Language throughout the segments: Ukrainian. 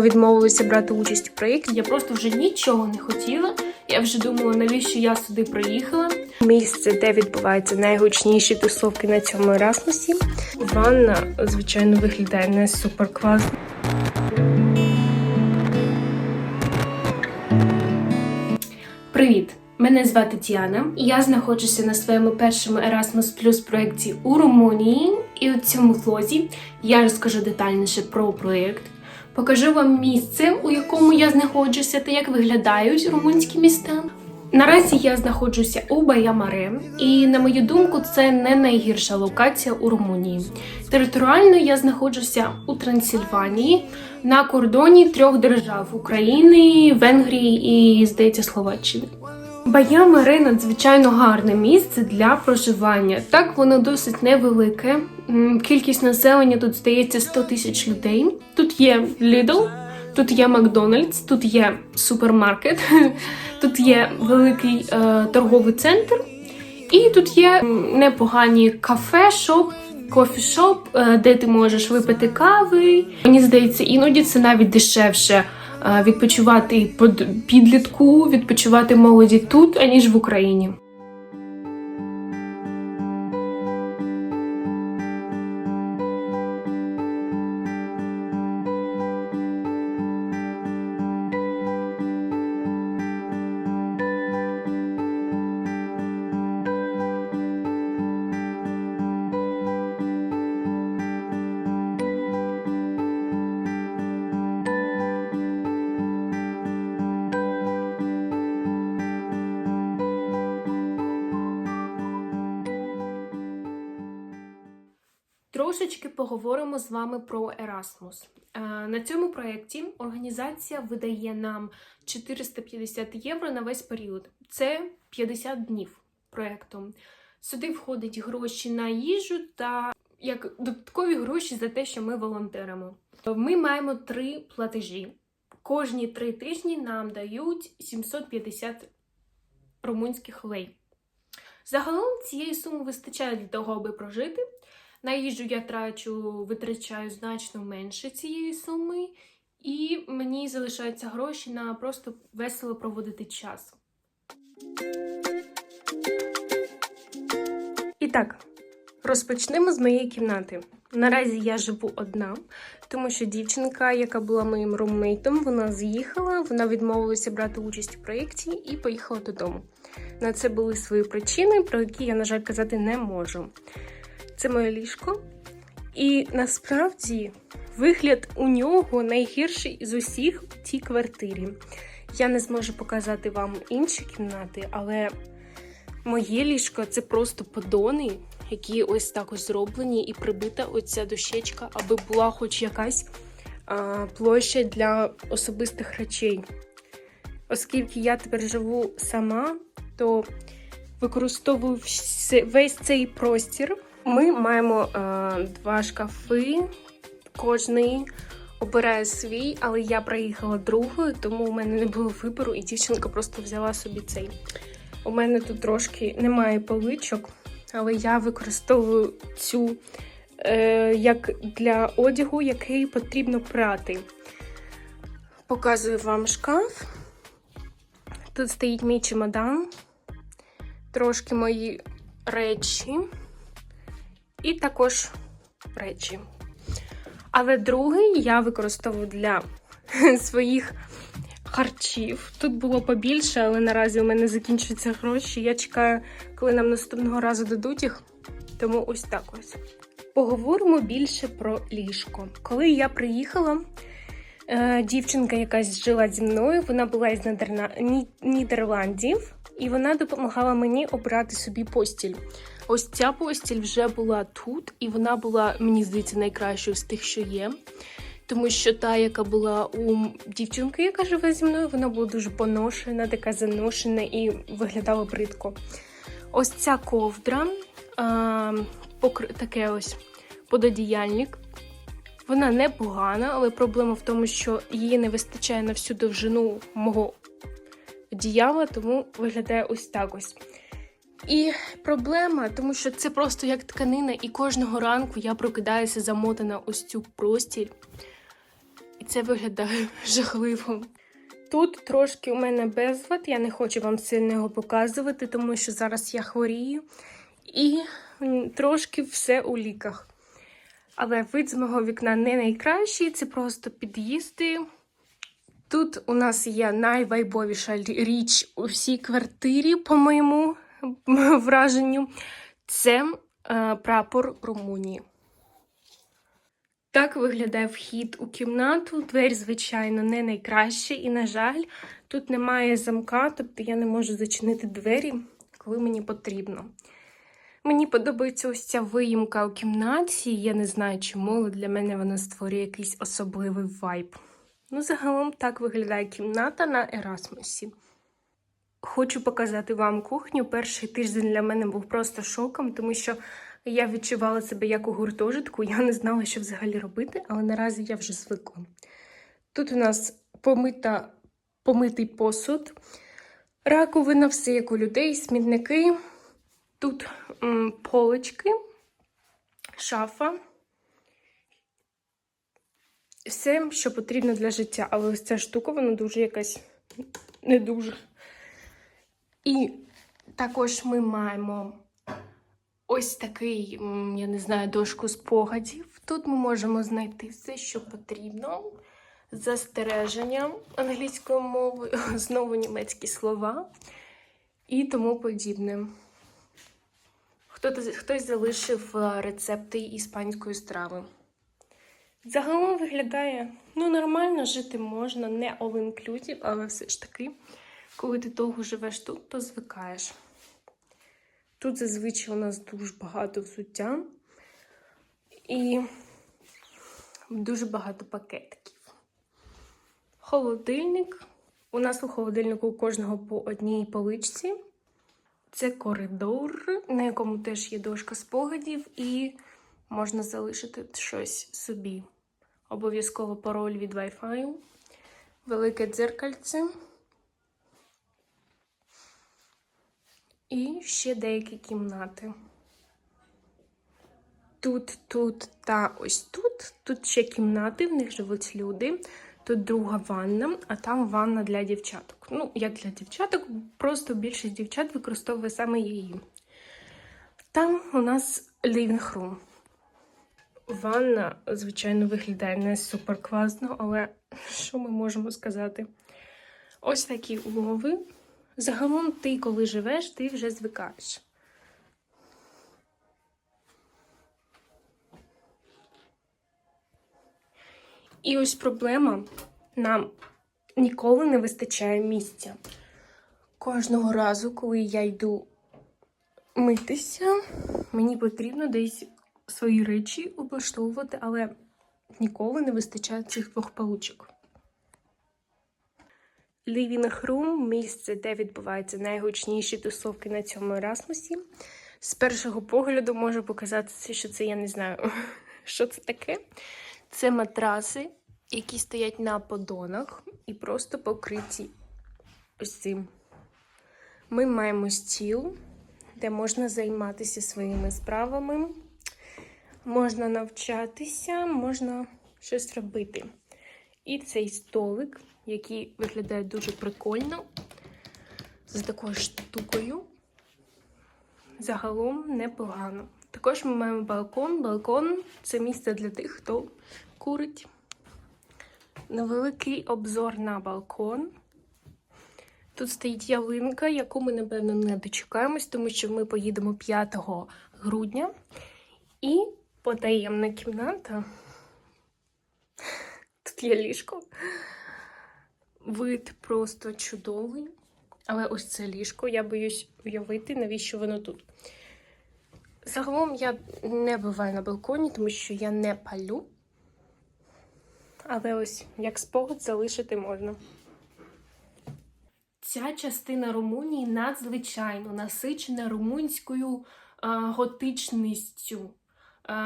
відмовилися брати участь у проєкті. Я просто вже нічого не хотіла. Я вже думала, навіщо я сюди приїхала. Місце, де відбуваються найгучніші тусовки на цьому Ерасмусі. Ванна, звичайно, виглядає не супер класно. Привіт! Мене звати Тіана. Я знаходжуся на своєму першому Erasmus Plus проєкті у Румунії. І у цьому влозі я розкажу детальніше про проєкт. Покажу вам місце, у якому я знаходжуся та як виглядають румунські міста. Наразі я знаходжуся у Баямаре, і на мою думку, це не найгірша локація у Румунії. Територіально я знаходжуся у Трансильванії на кордоні трьох держав України, Венгрії і, здається, Словаччини. Баямаре надзвичайно гарне місце для проживання. Так, воно досить невелике. Кількість населення тут здається 100 тисяч людей. Тут є Lidl, тут є Макдональдс, тут є супермаркет, тут є великий е, торговий центр, і тут є непогані кафе, шоп. Кофішоп, е, де ти можеш випити кави. Мені здається, іноді це навіть дешевше відпочивати підлітку, відпочивати молоді тут, аніж в Україні. Трошечки поговоримо з вами про Erasmus. Е, На цьому проєкті організація видає нам 450 євро на весь період. Це 50 днів проєкту. Сюди входять гроші на їжу та як додаткові гроші за те, що ми волонтеримо. Ми маємо три платежі. Кожні три тижні нам дають 750 румунських лей. Загалом цієї суми вистачає для того, аби прожити. На їжу я трачу, витрачаю значно менше цієї суми, і мені залишаються гроші на просто весело проводити час. І так, розпочнемо з моєї кімнати. Наразі я живу одна, тому що дівчинка, яка була моїм руммейтом, вона з'їхала, вона відмовилася брати участь у проєкті і поїхала додому. На це були свої причини, про які я, на жаль, казати не можу. Це моє ліжко. І насправді вигляд у нього найгірший з усіх в цій квартирі. Я не зможу показати вам інші кімнати, але моє ліжко це просто подони, які ось так ось зроблені, і прибита оця дощечка, аби була хоч якась а, площа для особистих речей. Оскільки я тепер живу сама, то використовую весь цей простір. Ми маємо е, два шкафи, кожний обирає свій, але я приїхала другою, тому у мене не було вибору, і дівчинка просто взяла собі цей. У мене тут трошки немає поличок, але я використовую цю е, як для одягу, який потрібно прати. Показую вам шкаф. Тут стоїть мій чемодан, трошки мої речі і також речі. Але другий я використовую для своїх харчів. Тут було побільше, але наразі у мене закінчуються гроші. Я чекаю, коли нам наступного разу дадуть їх. Тому ось так ось. Поговоримо більше про ліжко. Коли я приїхала, е, дівчинка якась жила зі мною, вона була із. Нідерландів, і вона допомагала мені обрати собі постіль. Ось ця постіль вже була тут, і вона була, мені здається, найкращою з тих, що є. Тому що та, яка була у дівчинки, яка живе зі мною, вона була дуже поношена, така заношена і виглядала бридко. Ось ця ковдра, а, покр... таке ось пододіяльник. Вона непогана, але проблема в тому, що її не вистачає на всю довжину мого одіяла, тому виглядає ось так ось. І проблема, тому що це просто як тканина, і кожного ранку я прокидаюся замотана ось цю простіль. І це виглядає жахливо. Тут трошки у мене безлад, я не хочу вам сильно його показувати, тому що зараз я хворію і трошки все у ліках. Але вид з мого вікна не найкращий, це просто під'їзди. Тут у нас є найвайбовіша річ у всій квартирі, по моєму враженню. Це е, прапор Румунії. Так виглядає вхід у кімнату. Двері, звичайно, не найкраща, і, на жаль, тут немає замка, тобто я не можу зачинити двері, коли мені потрібно. Мені подобається ось ця виїмка у кімнаті. Я не знаю чому, але для мене вона створює якийсь особливий вайб. Ну, загалом так виглядає кімната на Ерасмусі. Хочу показати вам кухню. Перший тиждень для мене був просто шоком, тому що я відчувала себе як у гуртожитку, я не знала, що взагалі робити, але наразі я вже звикла. Тут у нас помита, помитий посуд, раковина, все як у людей, смітники. Тут м, полички, шафа. Все, що потрібно для життя. Але ось ця штука, вона дуже якась не дуже. І також ми маємо ось такий, я не знаю, дошку спогадів. Тут ми можемо знайти все, що потрібно. Застереження англійською мовою, знову німецькі слова і тому подібне. Хтось, хтось залишив е, рецепти іспанської страви. Загалом виглядає ну, нормально, жити можна, не all inclusive, але все ж таки, коли ти довго живеш тут, то звикаєш. Тут зазвичай у нас дуже багато взуття і дуже багато пакетиків. Холодильник. У нас у холодильнику у кожного по одній поличці. Це коридор, на якому теж є дошка спогадів, і можна залишити щось собі. Обов'язково пароль від Wi-Fi, велике дзеркальце. І ще деякі кімнати. Тут, тут та ось тут. Тут ще кімнати, в них живуть люди. Тут друга ванна, а там ванна для дівчаток. Ну, як для дівчаток, просто більшість дівчат використовує саме її. Там у нас room. Ванна, звичайно, виглядає не супер класно, але що ми можемо сказати? Ось такі умови. Загалом ти, коли живеш, ти вже звикаєш. І ось проблема: нам ніколи не вистачає місця. Кожного разу, коли я йду митися, мені потрібно десь свої речі облаштовувати, але ніколи не вистачає цих двох палучок. Living Room – місце, де відбуваються найгучніші тусовки на цьому Ерасмусі. З першого погляду може показатися, що це я не знаю, що це таке. Це матраси, які стоять на подонах і просто покриті ось цим. Ми маємо стіл, де можна займатися своїми справами, можна навчатися, можна щось робити. І цей столик, який виглядає дуже прикольно, з такою штукою. Загалом непогано. Також ми маємо балкон. Балкон це місце для тих, хто курить. Невеликий обзор на балкон. Тут стоїть ялинка, яку ми, напевно, не дочекаємось, тому що ми поїдемо 5 грудня. І потаємна кімната. Тут є ліжко. Вид просто чудовий. Але ось це ліжко, я боюсь уявити, навіщо воно тут. Загалом я не буваю на балконі, тому що я не палю. Але ось як спогад залишити можна. Ця частина Румунії надзвичайно насичена румунською а, готичністю.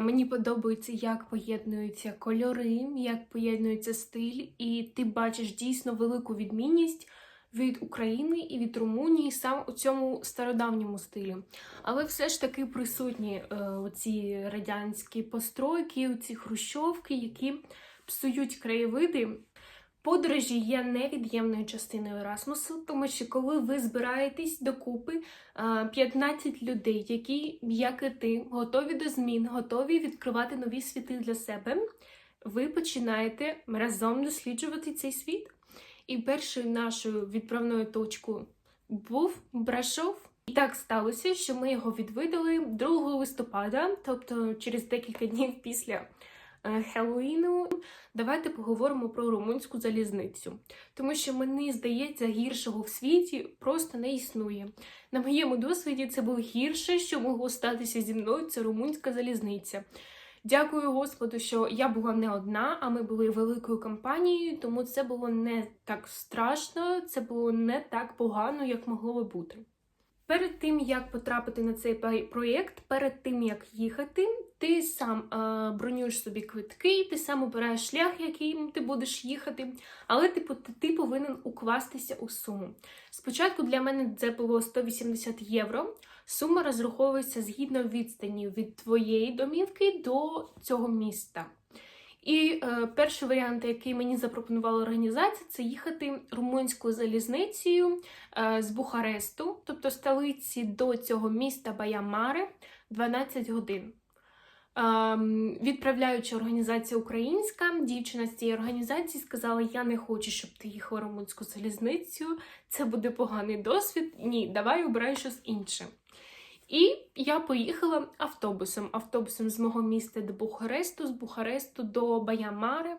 Мені подобається, як поєднуються кольори, як поєднується стиль, і ти бачиш дійсно велику відмінність від України і від Румунії саме у цьому стародавньому стилі. Але все ж таки присутні е, оці радянські постройки, ці хрущовки, які псують краєвиди. Подорожі є невід'ємною частиною Ерасмусу, тому що коли ви збираєтесь докупи 15 людей, які, як і ти, готові до змін, готові відкривати нові світи для себе, ви починаєте разом досліджувати цей світ. І першою нашою відправною точкою був Брашов. І так сталося, що ми його відвідали 2 листопада, тобто через декілька днів після Хеллоїну. Давайте поговоримо про румунську залізницю, тому що мені здається, гіршого в світі просто не існує. На моєму досвіді це було гірше, що могло статися зі мною. Це румунська залізниця. Дякую Господу, що я була не одна, а ми були великою компанією, тому це було не так страшно, це було не так погано, як могло би бути. Перед тим як потрапити на цей проєкт, перед тим як їхати, ти сам бронюєш собі квитки, ти сам обираєш шлях, яким ти будеш їхати, але ти, по- ти повинен укластися у суму. Спочатку для мене це було 180 євро. Сума розраховується згідно відстані від твоєї домівки до цього міста. І е, перший варіант, який мені запропонувала організація, це їхати румунською залізницею е, з Бухаресту, тобто столиці до цього міста Баямаре 12 годин. Ем, відправляюча організація українська, дівчина з цієї організації сказала: Я не хочу, щоб ти їхала румунську залізницю, це буде поганий досвід. Ні, давай обирай щось інше. І я поїхала автобусом. Автобусом з мого міста до Бухаресту, з Бухаресту до Баямари.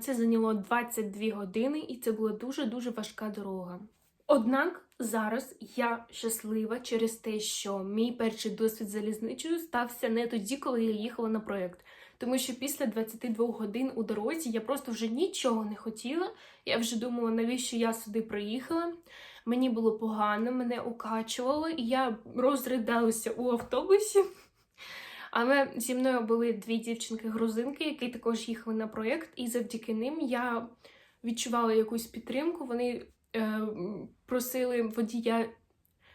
Це зайняло 22 години, і це була дуже-дуже важка дорога. Однак зараз я щаслива через те, що мій перший досвід залізничою стався не тоді, коли я їхала на проєкт. Тому що після 22 годин у дорозі я просто вже нічого не хотіла. Я вже думала, навіщо я сюди приїхала. Мені було погано, мене укачувало, і я розридалася у автобусі. Але зі мною були дві дівчинки-грузинки, які також їхали на проєкт, і завдяки ним я відчувала якусь підтримку. Вони е, просили водія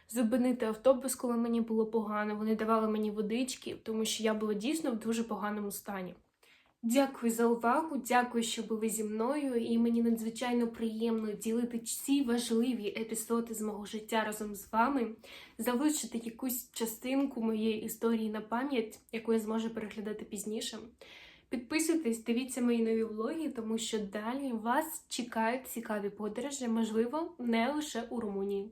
зупинити автобус, коли мені було погано. Вони давали мені водички, тому що я була дійсно в дуже поганому стані. Дякую за увагу, дякую, що були зі мною, і мені надзвичайно приємно ділити ці важливі епізоди з мого життя разом з вами, залишити якусь частинку моєї історії на пам'ять, яку я зможу переглядати пізніше. Підписуйтесь, дивіться мої нові влоги, тому що далі вас чекають цікаві подорожі, можливо, не лише у Румунії.